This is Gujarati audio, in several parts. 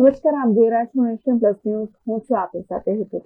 નમસ્કાર આપ જોઈ રહ્યા પ્લસ ન્યૂઝ હું છું આપની સાથે હેતુ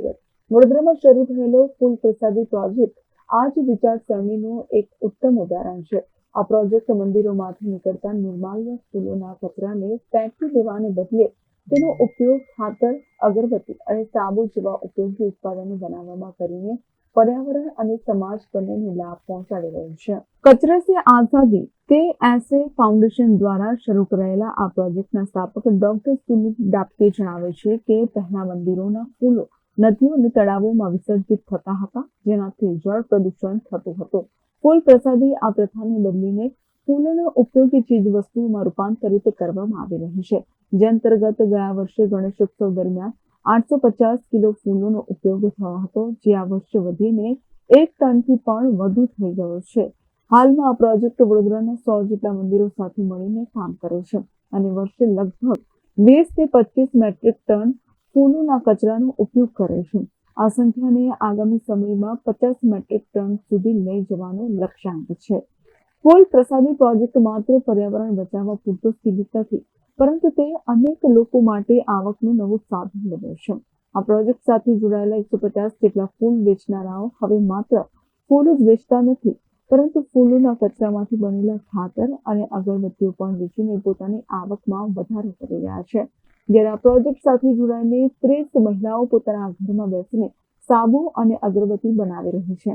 વડોદરામાં શરૂ થયેલો ફૂલ પ્રસાદી પ્રોજેક્ટ આ વિચારસરણીનું એક ઉત્તમ ઉદાહરણ છે. આ પ્રોજેક્ટ મંદિરોમાંથી નીકળતા નિર્માલ્ય ફૂલોના કચરાને ફેંકી દેવાને બદલે તેનો ઉપયોગ ખાતર, અગરબત્તી અને સાબુ જેવા ઉપયોગી ઉત્પાદનો બનાવવામાં કરીને પર્યાવરણ અને સમાજ બંનેને લાભ પહોંચાડી રહ્યું છે. કચરા સે આઝાદી તે એસે ફાઉન્ડેશન દ્વારા શરૂ કરાયેલા આ પ્રોજેક્ટના સ્થાપક ડોક્ટર સુમિત ડાપકે જણાવે છે કે પહેલા મંદિરોના ફૂલો, નદીઓ અને તળાવોમાં વિસર્જિત થતા હતા, જેનાથી જળ પ્રદૂષણ થતું હતું. ફૂલ પ્રસાદી આ પ્રથાને બદલીને ફૂલોનો ઉપયોગી ચીજ વસ્તુઓમાં રૂપાંતરિત કરવામાં આવી રહી છે. જે અંતર્ગત ગયા વર્ષે ગણેશોત્સવ દરમિયાન આઠસો પચાસ કિલો ફૂલોનો ઉપયોગ થયો હતો, જે આ વર્ષે વધીને એક ટનથી પણ વધુ થઈ ગયો છે. હાલમાં આ પ્રોજેક્ટ વડોદરાના સો જેટલા મંદિરો સાથે મળીને કામ કરે છે અને વર્ષે લગભગ વીસથી પચીસ મેટ્રિક ટન ફૂલોના કચરાનો ઉપયોગ કરે છે. આ સંખ્યાને આગામી સમયમાં પચાસ મેટ્રિક ટન સુધી લઈ જવાનો લક્ષ્યાંક છે. ફૂલ પ્રસાદી પ્રોજેક્ટ માત્ર પર્યાવરણ બચાવવા પૂરતો સીમિત નથી પરંતુ તે અનેક લોકો માટે આવકનું નવું સાધન બન્યું છે. આ પ્રોજેક્ટ સાથે જોડાયેલા એકસો પચાસ જેટલા ફૂલ વેચનારાઓ હવે માત્ર ફૂલ જ વેચતા નથી, પરંતુ ફૂલોના કચરામાંથી બનેલા ખાતર અને અગરબત્તીઓ પણ વેચીને પોતાની આવકમાં વધારો કરી રહ્યા છે. જ્યારે આ પ્રોજેક્ટ સાથે જોડાઈને ત્રીસ મહિલાઓ પોતાના ઘરમાં બેસીને સાબુ અને અગરબત્તી બનાવી રહી છે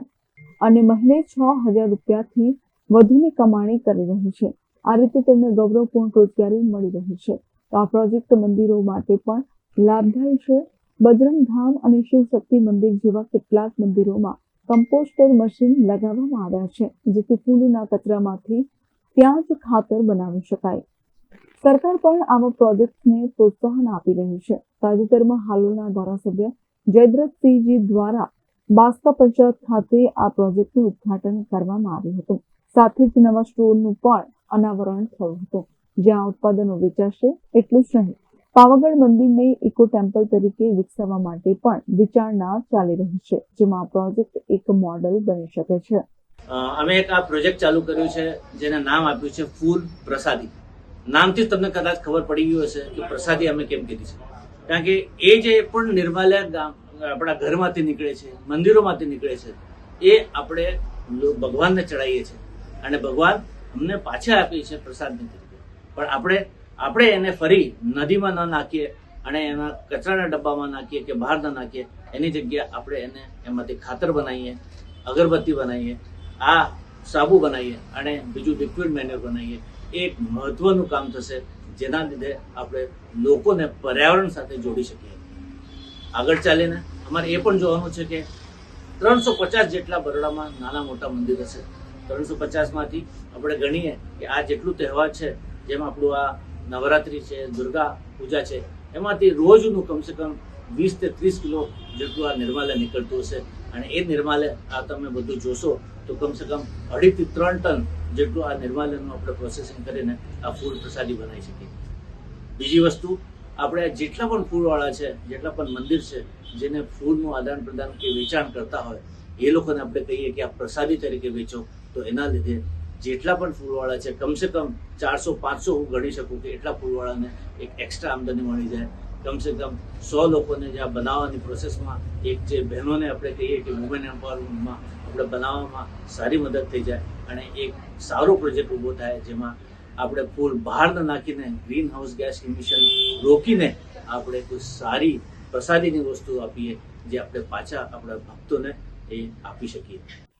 અને મહિને છ હજાર રૂપિયાથી વધુની કમાણી કરી રહી છે. આ રીતે તેમને ગૌરવપૂર્ણ રોજગારી મળી રહી છે. તો આ પ્રોજેક્ટ મંદિરો માટે પણ લાભદાયી છે. બજરંગ ધામ અને શિવશક્તિ મંદિર જેવા કેટલાક મંદિરોમાં કમ્પોસ્ટર મશીન લગાવવામાં આવ્યા છે, જેથી ફૂલોના કચરામાંથી ત્યાં જ ખાતર બનાવી શકાય. સરકાર પણ આવા પ્રોજેક્ટને પ્રોત્સાહન આપી રહી છે. તાજેતરમાં હાલોના ધારાસભ્ય જયદ્રથસિંહજી દ્વારા બાસ્તા પંચાયત ખાતે આ પ્રોજેક્ટનું ઉદ્ઘાટન કરવામાં આવ્યું હતું. સાથે જ નવા સ્ટોરનું પણ અનાવરણ થયું હતું. જ્યાં ઉત્પાદનો વેચાશે એટલું જ નહીં. પાવાગઢ મંદિરને ઇકો ટેમ્પલ તરીકે વિકસાવવા માટે પણ વિચારણા ચાલી રહી છે, જેમાં પ્રોજેક્ટ એક મોડેલ બની શકે છે. અમે એક આ પ્રોજેક્ટ ચાલુ કર્યું છે, જેને નામ આપ્યું છે ફૂલ પ્રસાદી. નામથી જ તમને કદાચ ખબર પડી ગયું હશે કે પ્રસાદી અમે કેમ કીધી છે. કારણ કે એ જે પણ નિર્માલ્યા ગામ, આપણા ઘરમાંથી નીકળે છે, મંદિરોમાંથી નીકળે છે, એ આપણે ભગવાનને ચડાવીએ છીએ. અને ભગવાન અમને પાછા આપીએ છે પ્રસાદની તરીકે પણ આપણે આપણે એને ફરી નદીમાં ન નાખીએ અને એના કચરાના ડબ્બામાં નાખીએ કે બહાર ન નાખીએ, એની જગ્યાએ આપણે એને એમાંથી ખાતર બનાવીએ, અગરબત્તી બનાવીએ, આ સાબુ બનાવીએ અને બીજું લિક્વિડ મેન્યુર બનાવીએ. એ એક મહત્વનું કામ થશે જેના લીધે આપણે લોકોને પર્યાવરણ સાથે જોડી શકીએ. આગળ ચાલીને અમારે એ પણ જોવાનું છે કે ત્રણસો પચાસ જેટલા બરોડામાં નાના મોટા મંદિર હશે. ત્રણસો પચાસમાંથી આપણે ગણીએ કે આ જેટલું તહેવાર છે, જેમ આપણું આ નવરાત્રિ છે, દુર્ગા પૂજા છે, એમાંથી રોજનું કમસે કમ વીસ તે ત્રીસ કિલો જેટલું આ નિર્માલ્ય નીકળતું હશે. અને એ નિર્માલ્ય આ તમે બધું જોશો તો કમસે કમ અઢીથી ત્રણ ટન જેટલું આ નિર્માલ્યનું આપણે પ્રોસેસિંગ કરીને આ ફૂલ પ્રસાદી બનાવી શકીએ. બીજી વસ્તુ, આપણે જેટલા પણ ફૂલવાળા છે, જેટલા પણ મંદિર છે, જેને ફૂલનું આદાન પ્રદાન કે વેચાણ કરતા હોય, એ લોકોને આપણે કહીએ કે આ પ્રસાદી તરીકે વેચો. તો એના લીધે જેટલા પણ ફૂલવાળા છે, કમસે કમ ચારસો, પાંચસો હું ગણી શકું કે એટલા ફૂલવાળાને એક એક્સ્ટ્રા આમદની મળી જાય. કમસે કમ સો લોકોને જે આ બનાવવાની પ્રોસેસમાં એક જે બહેનોને આપણે કહીએ કે વુમેન એમ્પાવરમેન્ટમાં આપણે બનાવવામાં સારી મદદ થઈ જાય અને એક સારો પ્રોજેક્ટ ઊભો થાય જેમાં આપણે ફૂલ બહાર ન નાખીને ગ્રીન હાઉસ ગેસ ઇમિશન રોકીને આપણે કોઈ સારી પ્રસાદીની વસ્તુ આપીએ જે આપણે પાછા આપણા ભક્તોને એ આપી શકીએ.